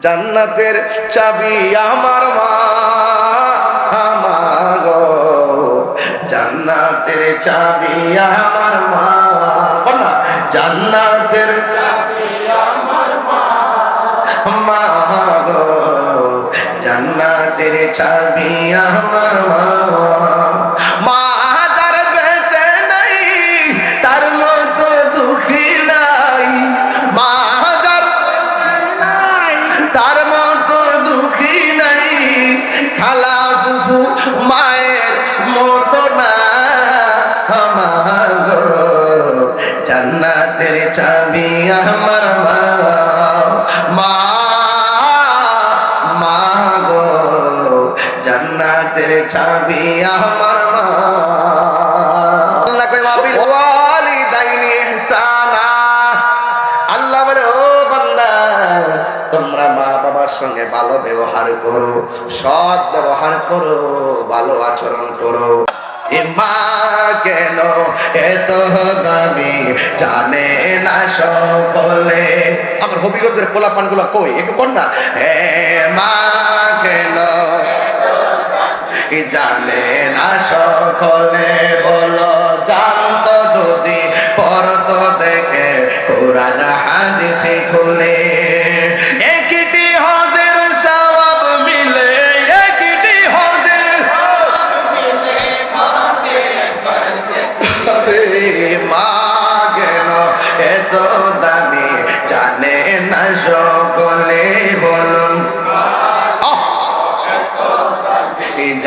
জান্নাতের চাবি আমার মা আমার জান্নাতের চাবি আমার মা না, জান্নাতের মা গো। জান্নাতের চাবি আমার মা মা চাবি আমার মা মা মা গো, জান্নাতের চাবি আমার ও তোমরা মা বাবার সঙ্গে ভালো ব্যবহার করো, সৎ ব্যবহার করো, ভালো আচরণ করো। কেন? এত দামি জানে না সকলে। আমার হবিগঞ্জের পোলাপানগুলো কই? একটু কর না। হে মা কেন? জানে না সকলে। বলো, জানতো যদি পরত দেখে, কোরআন হাদিসে খুলে।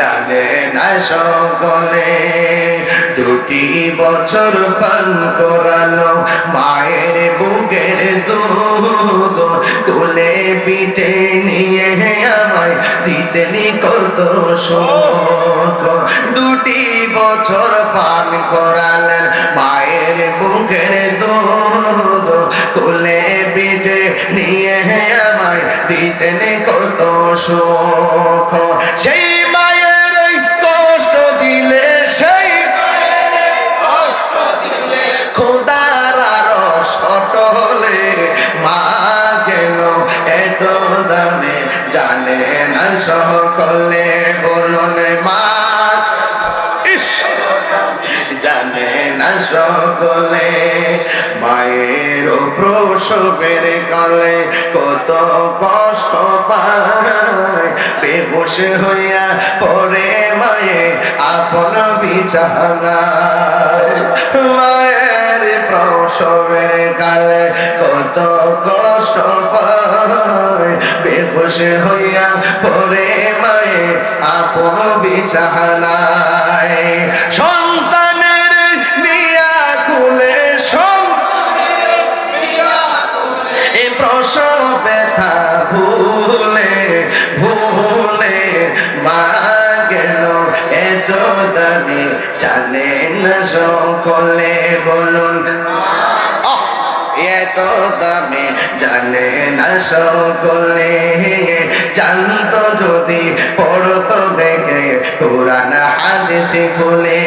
জানে না সকলে। দুটি বছর পান করালো মায়ের বুকের দুধ। কোলে পিঠে নিয়ে আমায় দিতেনি কত শোক। দুটি বছর পান করালেন মায়ের বুকের দুধ। কোলে পিঠে নিয়ে আমায় দিতেন কত সুখ সেই মায়ের সকলে মায়ের প্রসবের কালে কত কষ্ট পায়। বেহুশ হইয়া পরে মায়ে আপন বিছানায়। মায়ের প্রসবের কালে কত কষ্ট পায়। বেহুশ হইয়া পরে মায়ে আপন বিছানায়। সকলে বলুন! এত দামে, জানে না সকলে। জানতো যদি, পড়তো দেখে, কোরআন, হাদিসে খুলে।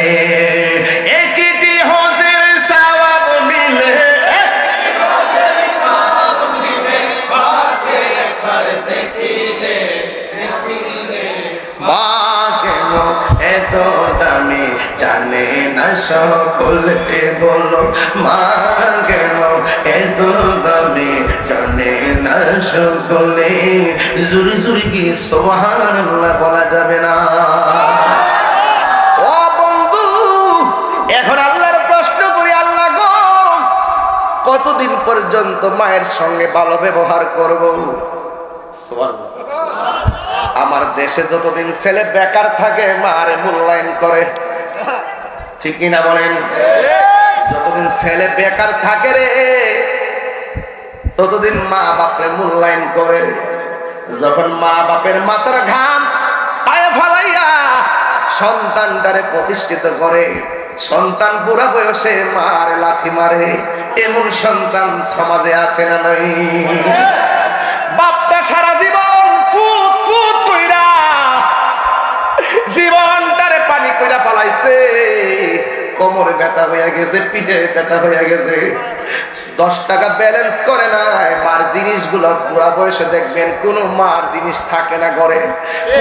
জানে না সকলে বলো মা কেন এত দামি জানে না সকলে? জুরি জুরি কি সোহান বলা যাবে না? ও বন্ধু এখন আল্লাহর প্রশ্ন করি আল্লাহ গো কতদিন পর্যন্ত মায়ের সঙ্গে ভালো ব্যবহার করব? আমার দেশে যতদিন ছেলে বেকার থাকে মার মূল্যায়ন করে ঠিক কিনা বলেন? যতদিন ছেলে বেকার থাকে রে, ততদিন মা বাপরে মূল্যায়ন করে। যখন মা বাপের মাথার ঘাম পায়ে ফালাইয়া সন্তানটারে প্রতিষ্ঠিত করে, সন্তান বুড়া বয়সে মার লাথি মারে, এমন সন্তান সমাজে আছে না নাই? বাপটা সারা জীবন পানি কইরা ফালাইছে কোমরে ব্যথা হইয়া গেছে, পিঠে ব্যথা হইয়া গেছে। দশ টাকা ব্যালেন্স করে নাই। মার জিনিসগুলো বুড়া বয়সে দেখবেন, কোনো মার জিনিস থাকে না ঘরে।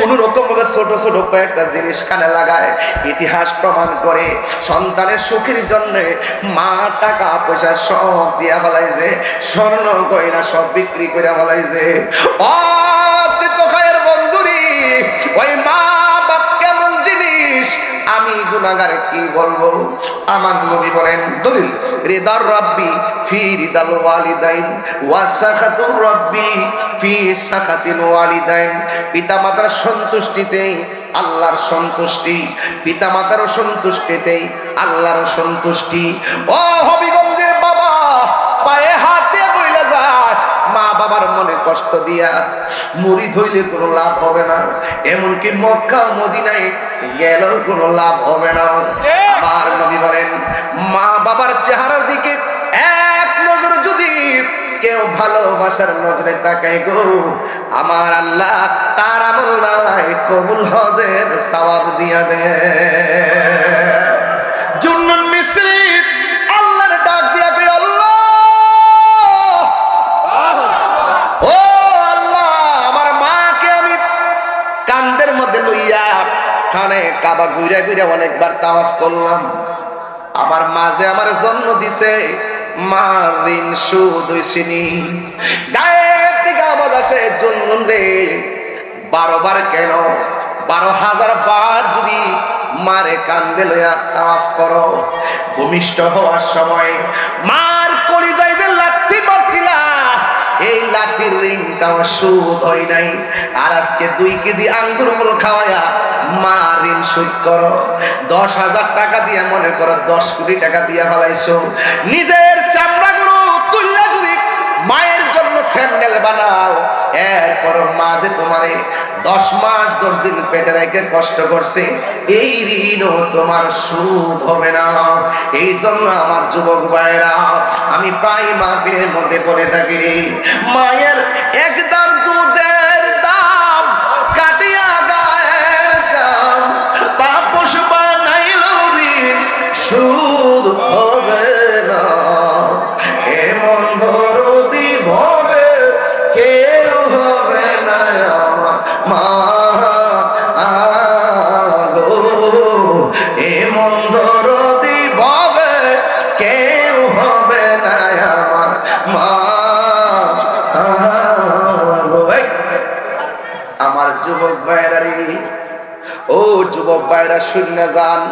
কোন রকম ভাবে ছোট ছোট কয়েকটা জিনিস কানে লাগায়। ইতিহাস প্রমাণ করে, সন্তানের সুখের জন্য মা টাকা পয়সা সব দিয়া ফেলাইছে। স্বর্ণ গয়না সব বিক্রি করে ফেলাইছে। আমি কি বলব? আমার নবী বলেন, দলিল, রিদার রাব্বি ফি রিদাল ওয়ালিদাইন, ওয়া সাখাতুর রাব্বি ফি সাখাতিল ওয়ালিদাইন। পিতামাতার সন্তুষ্টিতেই আল্লাহর সন্তুষ্টি, পিতামাতারও সন্তুষ্টিতেই আল্লাহর সন্তুষ্টি। ও হবিগঞ্জের বাবা, পায়ে হাত দিয়ে বইলা যায় মা বাবার মনে কষ্ট দিয়া মুড়ি ধইলে কোনো লাভ হবে না। এমনকি মক্কা মদিনায় গেলেও কোনো লাভ হবে না। আমার নবী বলেন, মা বাবার চেহারার দিকে এক নজর যদি কেউ ভালোবাসার নজরে তাকাই গো, আমার আল্লাহ তার আমল নাই কবুল হজের সওয়াব দিয়া দে জুন্নুন মিস্ত্রি কাবা ঘুরে ঘুরে অনেকবার তাওয়াফ করলাম। আমার মাঝে আমার জন্ম দিছে মার ঋণ, সুদ হইছিনি গায়ের থেকে আওয়াজ আসে রে, বারো বার কেন? বারো হাজার বার যদি মারে কান্দে লইয়া তাওয়াফ করো। ভূমিষ্ঠ হওয়ার সময় মার কলিজায় যে এই লাঠির রিংটা খাওয়া সুদ হয় নাই। আর আজকে দুই কেজি আঙ্গুর মূল খাওয়ায়া, মা ঋণ শোধ করো। দশ হাজার টাকা দিয়ে মনে করো দশ কোটি টাকা দিয়ে ফেলাইছো। নিজের চামড়াগুলো তুললে যদি মায়ের স্যান্ডেল বানাও। এরপর মা যে তোমারে দশ মাস, দশ দিন পেটে রেখে কষ্ট করছে, এই ঋণও তোমার সুদ হবে না। এই জন্য আমার যুবক ভাইরা আমি প্রায় মাহফিলের মধ্যে পড়ে থাকি মায়ের একদার যুবক ভাইরা শূন্য যান।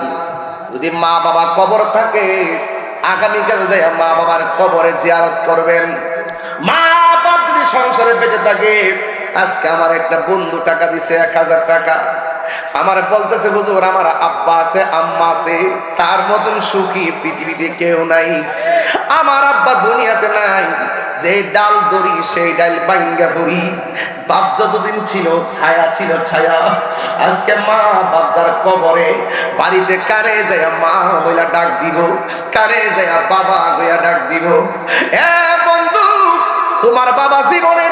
যদি মা বাবা কবর থাকে, আগামীকাল যায় মা বাবার কবরে জিয়ারত করবেন। মা বাপ যদি সংসারে বেঁচে থাকে, আজকে আমার একটা বন্ধু টাকা দিছে এক হাজার টাকা। আমার বলতেছে, হুজুর, আমার আব্বা আছে, আম্মা আছে, তার মতন সুখী পৃথিবীতে কেউ নাই। আমার আব্বা দুনিয়াতে নাই যে ডাল দড়ি, সেই ডাল বাঙ্গা ফুরি বাপ যতদিন ছিল, ছায়া ছিল, ছায়া। আজকে মা, বাপ যার কবরে, বাড়িতে কারে যায় মা বইলা ডাক দিব, কারে যায় বাবা বইয়া ডাক দিব। এ বন্ধু, তোমার বাবা জীবনে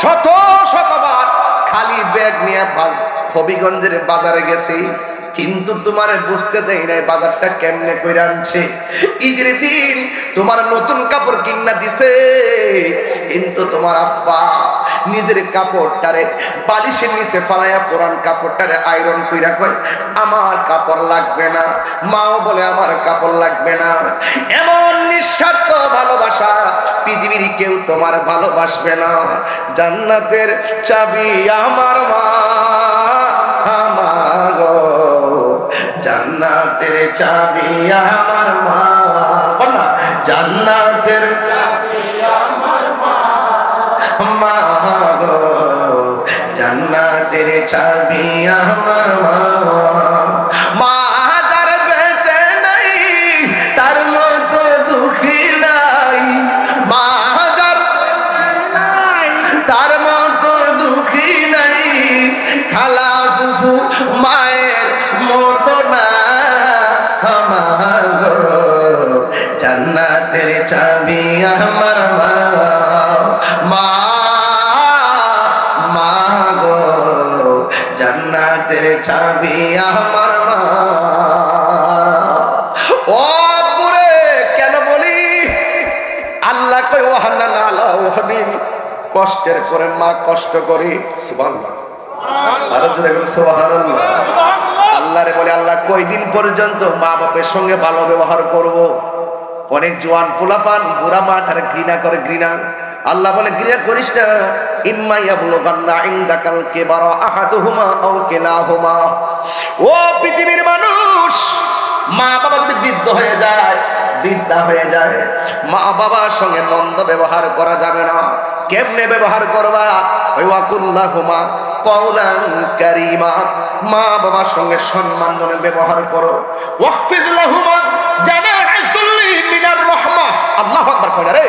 শত, শতবার খালি ব্যাগ নিয়ে হবিগঞ্জের বাজারে গেছে। কিন্তু তোমার বুঝতে দেয় নাই বাজারটা কেমনে করে আনছে। ঈদের দিন তোমার নতুন কাপড় কিনা দিছে, কিন্তু তোমার আব্বা নিজের কাপড়টারে বালিশের নিচে ফালাইয়া পুরান কাপড়টারে আয়রন কইরা কয়, আমার কাপড় লাগবে না। মাও বলে, আমার কাপড় লাগবে না। এমন নিঃস্বার্থ ভালোবাসা পৃথিবীর কেউ তোমার ভালোবাসবে না। জান্নাতের চাবি আমার মা। জান্নাতের চাবি আমার মা। বল জান্নাতের মা। গো জান্নাতের চাবি আমার মা মা। চাবি আমার মা। ও পুরে কেন বলি? আল্লাহ কই ও হান্না না আল্লাহ ও কষ্টের পরে মা কষ্ট করি সুবহানাল্লাহ। আরও জোরে করে সুবহানাল্লাহ। আল্লাহ রে বলে আল্লাহ কয়দিন পর্যন্ত মা বাপের সঙ্গে ভালো ব্যবহার করব? অনেক জোয়ান পোলাপান বুড়া মাঠ আর ঘৃণা করে ঘৃণা। আল্লাহ বলে ঘৃণা করিস না। ইম্মাইয়া বলো গান্না ইন্দাকাল কে বারো আহাদুহুমা আও কেলাহুমা। ও পৃথিবীর মানুষ, মা বাবা যদি বৃদ্ধ হয়ে যায়, বৃদ্ধা হয়ে যায়, মা বাবার সঙ্গে মন্দ ব্যবহার করা যাবে না। কেমনে ব্যবহার করবা? ওই ওয়াকুল্লাহুমা কওলান কারীমা। মা বাবার সঙ্গে সম্মানজনক ব্যবহার করো। মিনার রাহমা। আল্লাহু রে।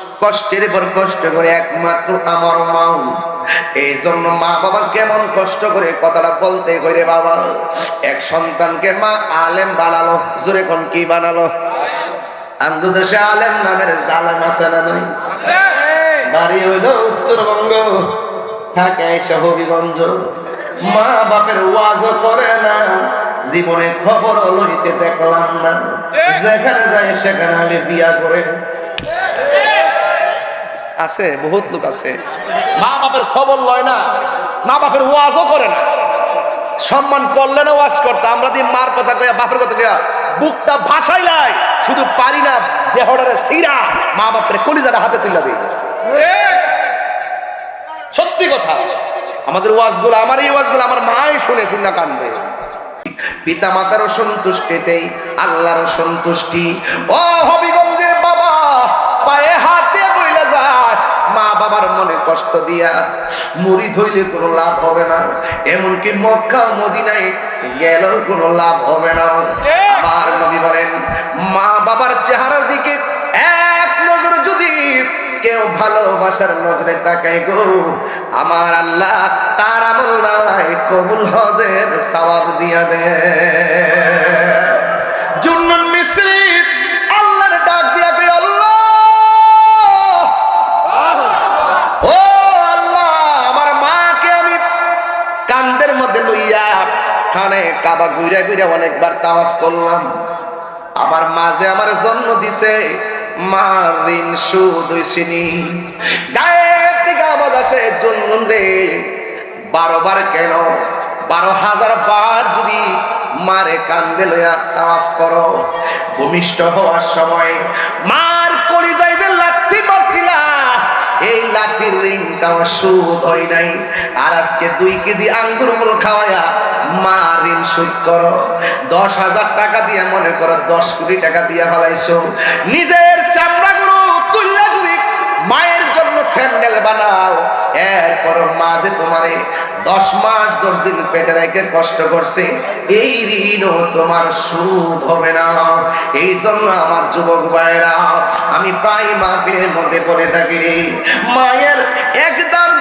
কষ্টের পর কষ্ট করে একমাত্র আমার মা। এই জন্য মা বাবা কেমন কষ্ট করে কথাটা বলতে করে বাবা। এক সন্তানকে মা আলেম বানালো, জোরে কোন কি বানালো? আন্দোদেশে আলেম নামের জালেম আছে না নাই? বাড়ি হইল উত্তরবঙ্গ, থাকে হবিগঞ্জ মা বাপের ওয়াজ করে না, জীবনে খবর লইতে দেখলাম না। যেখানে যায় সেখানে আমি বিয়া করে। আছে, বহুত লোক আছে। মা বাপের খবর লয় না। মা বাপের ওয়াজও করে না। সম্মান করলে না ওয়াজ করতে। আমরা দিয়ে মার কথা কইয়া, বাপের কথা কইয়া বুকটা ভাসাই লাই। শুধু পারি না, দেহটারে সিরা মা বাপের কলিজাটা হাতে তুলে দিই সত্যি কথা। আমাদের ওয়াজগুলো, আমার এই ওয়াজগুলো আমার মাই শুনে শুনে কানবে। পিতা মাতারও সন্তুষ্টিতেই আল্লাহরও সন্তুষ্টি। ও হবিগঞ্জের বাবা পায়ে হাত দিয়ে বইলা যায় বাবার মনে কষ্ট দিয়া মুড়ি ধইলে কোনো লাভ হবে না। এমনকি মক্কা মদিনায় গেলেও কোনো লাভ হবে না। আমার নবী বলেন, মা বাবার চেহারার দিকে এক নজর যদি কেউ ভালোবাসার নজরে তাকাই গো, আমার আল্লাহ তার আমল নাই কবুল হজের সওয়াব দিয়া দে জুন্নুন মিশ্রি খানে কাবা ঘুরে ঘুরে অনেকবার তাওয়াফ করলাম। আমার মাঝে আমার জন্ম দিছে মার ঋণ সুদ হইছিনি গায়ের থেকে আওয়াজ আসে জন্মন রে। বারো বার কেন? বারো হাজার বার যদি মারে কান্দে লইয়া তাওয়াফ করো। ভূমিষ্ঠ হওয়ার সময় মার কলিজায় যে লাত্তি মারছিলা এই লাঠির ঋণটা খাওয়া সুদ হয় নাই। আর আজকে দুই কেজি আঙ্গুর মূল খাওয়াইয়া মা ঋণ শোধ করো। দশ হাজার টাকা দিয়ে মনে করো দশ কোটি টাকা দিয়ে ফেলাইছো। নিজের চামড়াগুলো তুললে যদি মায়ের জন্য স্যান্ডেল বানাও এরপর মা যে তোমারে দশ মাস, দশ দিন পেটে রেখে কষ্ট করছে। এই ঋণও তোমার সুদ হবে না। এই জন্য আমার যুবক ভাইরা আমি প্রায় মাহফিলের মধ্যে পড়ে থাকি মায়ের একদার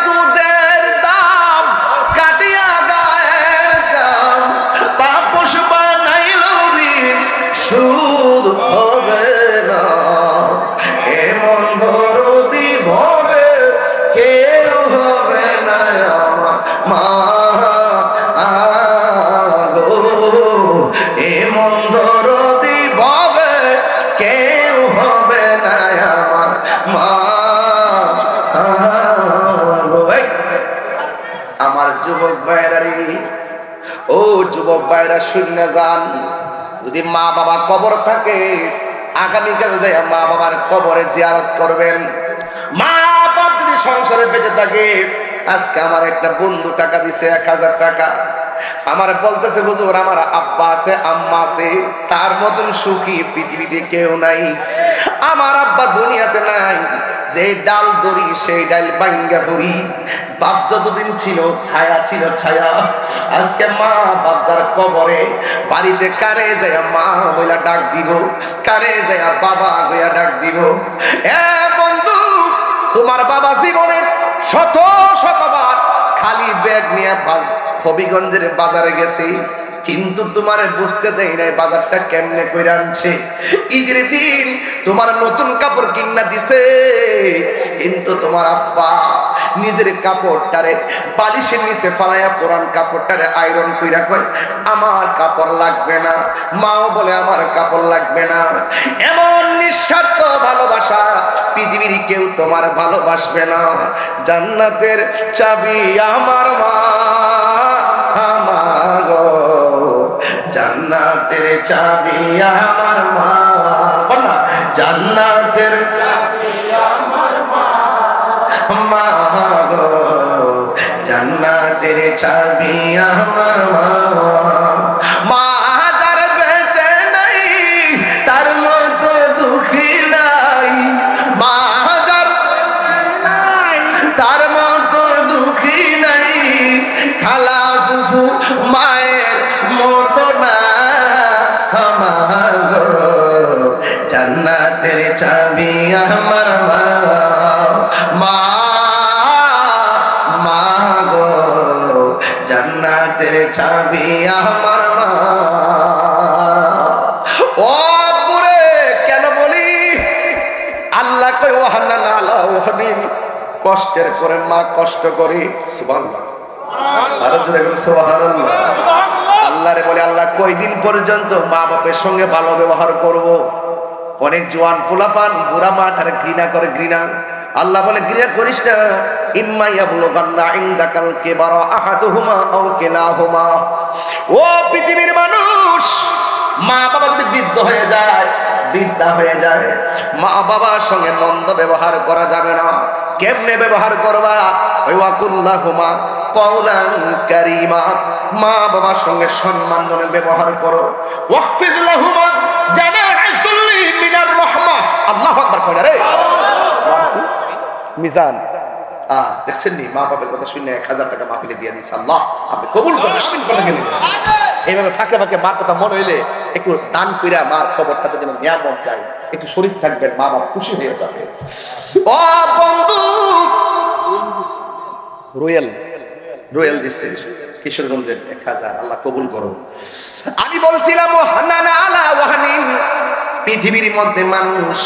ভাইরা শূন্য যান। যদি মা বাবা কবর থাকে, আগামীকাল যাই মা বাবার কবরে জিয়ারত করবেন। মা বাপ যদি সংসারে বেঁচে থাকে, আজকে আমার একটা বন্ধু টাকা দিছে এক হাজার টাকা। আমার বলতেছে, হুজুর, আমার আব্বা আছে, আম্মা আছে, তার মতন সুখী পৃথিবীতে কেউ নাই। আমার আব্বা দুনিয়াতে নাই। যে ডাল দড়ি, সেই ডাল বাঙ্গা ফুরি বাপ যতদিন ছিল, ছায়া ছিল, ছায়া। আজকে মা, বাপ যার কবরে, বাড়িতে কারে যায় মা হইলা ডাক দিব, কারে যায় বাবা হইয়া ডাক দিব। এ বন্ধু, তোমার বাবা জীবনে শত, শতবার খালি ব্যাগ নিয়ে হবিগঞ্জের বাজারে গেছি। কিন্তু তোমার বুঝতে দেয় নাই বাজারটা কেমনে কইরা আনছে। ঈদের দিন তোমার নতুন কাপড় কিনা দিছে, কিন্তু তোমার আব্বা নিজের কাপড়টারে বালিশের নিচে ফালাইয়া পুরান কাপড়টারে আয়রন কইরা কয়, আমার কাপড় লাগবে না। মাও বলে, আমার কাপড় লাগবে না। এমন নিঃস্বার্থ ভালোবাসা পৃথিবীর কেউ তোমার ভালোবাসবে না। জান্নাতের চাবি আমার, মা। জান্নাতের চাবি আমার মা। বলা জান্নাতের চাবি আমার মা। মা গো, জান্নাতের চাবি আমার মা। মা কষ্টের পরে মা কষ্ট করি। আরও জোরে বলি সুবহানাল্লাহ। আল্লাহরে বলে আল্লাহ কয়দিন পর্যন্ত মা বাপের সঙ্গে ভালো ব্যবহার করব? অনেক জোয়ান পোলাপান বুড়া মা আর ঘৃণা করে ঘৃণা। আল্লাহ বলে ঘৃণা করিস না। ও পৃথিবীর মানুষ মা বাবা যদি বৃদ্ধ হয়ে যায়, বৃদ্ধা হয়ে যায় মা বাবার সঙ্গে মন্দ ব্যবহার করা যাবে না। কেমনে ব্যবহার করবা? ওই ওয়াকুল্লাহুমা কওলান কারীমা। মা বাবার সঙ্গে ব্যবহার করো। আল্লাহু মিজান। দেখছেন নি মা বাবার কথা শুনে এক হাজার টাকা মাহফিলে দিয়ে দিচ্ছে আল্লাহ। আপনি কবুল করেন আমিন এইভাবে ফাঁকে ফাঁকে মার কথা মনে হইলে একটু দান কইরা মার খবরটাতে যেন নিয়ামত চাই একটু শরীর থাকবেন মা বাবা খুশি হয়ে যাবে। ও বন্ধু! রোয়েল রোয়েল দিচ্ছে কিশোরগঞ্জের এক হাজার, আল্লাহ কবুল করো। আমি বলছিলাম পৃথিবীর মধ্যে মানুষ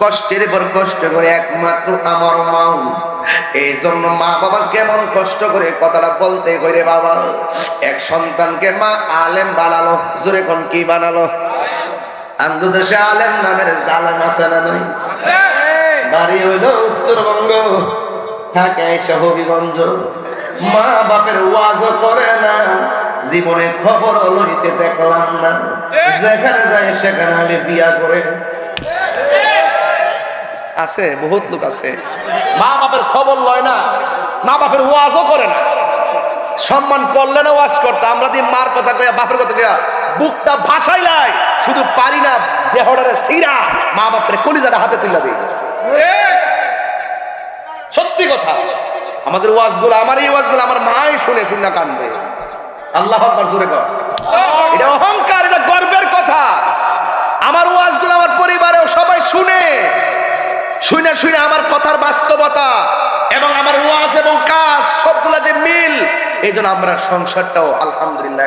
কষ্টের পর কষ্ট করে একমাত্র আমার মা। এই জন্য মা বাবা কেমন কষ্ট করে কথাটা বলতে করে বাবা। এক সন্তানকে মা আলেম বানালো, জোরে কোন কি বানালো? আন্দোদেশে আলেম নামের জালেম আছে না নাই? বাড়ি হইল উত্তরবঙ্গ, থাকে হবিগঞ্জ মা বাপের ওয়াজ করে না, জীবনে খবর লইতে দেখলাম না। যেখানে যায় সেখানে আমি বিয়া করে। আছে বহুত লোক আছে। মা বাপের খবর লয় না। মা বাপের ওয়াজও করে না। সম্মান করলে না ওয়াজ করতে আমরা দিয়ে মার কথা কইয়া বাপের কথা কইয়া বুকটা ভাসাই লাই। শুধু পারি না দেহটারে সিরা মা বাপের কলিজাটা হাতে তুলে দিই সত্যি কথা। আমাদের ওয়াজগুলো আমার এই ওয়াজগুলো আমার মাই শুনে শুনে কানবে। আল্লাহ আকবার জোরে কর। এটা অহংকার এটা গর্বের কথা। আমার ওয়াজগুলো আমার পরিবারেও সবাই শুনে। শুনে শুনে আমার কথার বাস্তবতা এবং আমার ওয়াজ এবং কাজ সবগুলা যে মিল, এই আমরা সংসারটাও আলহামদুলিল্লাহ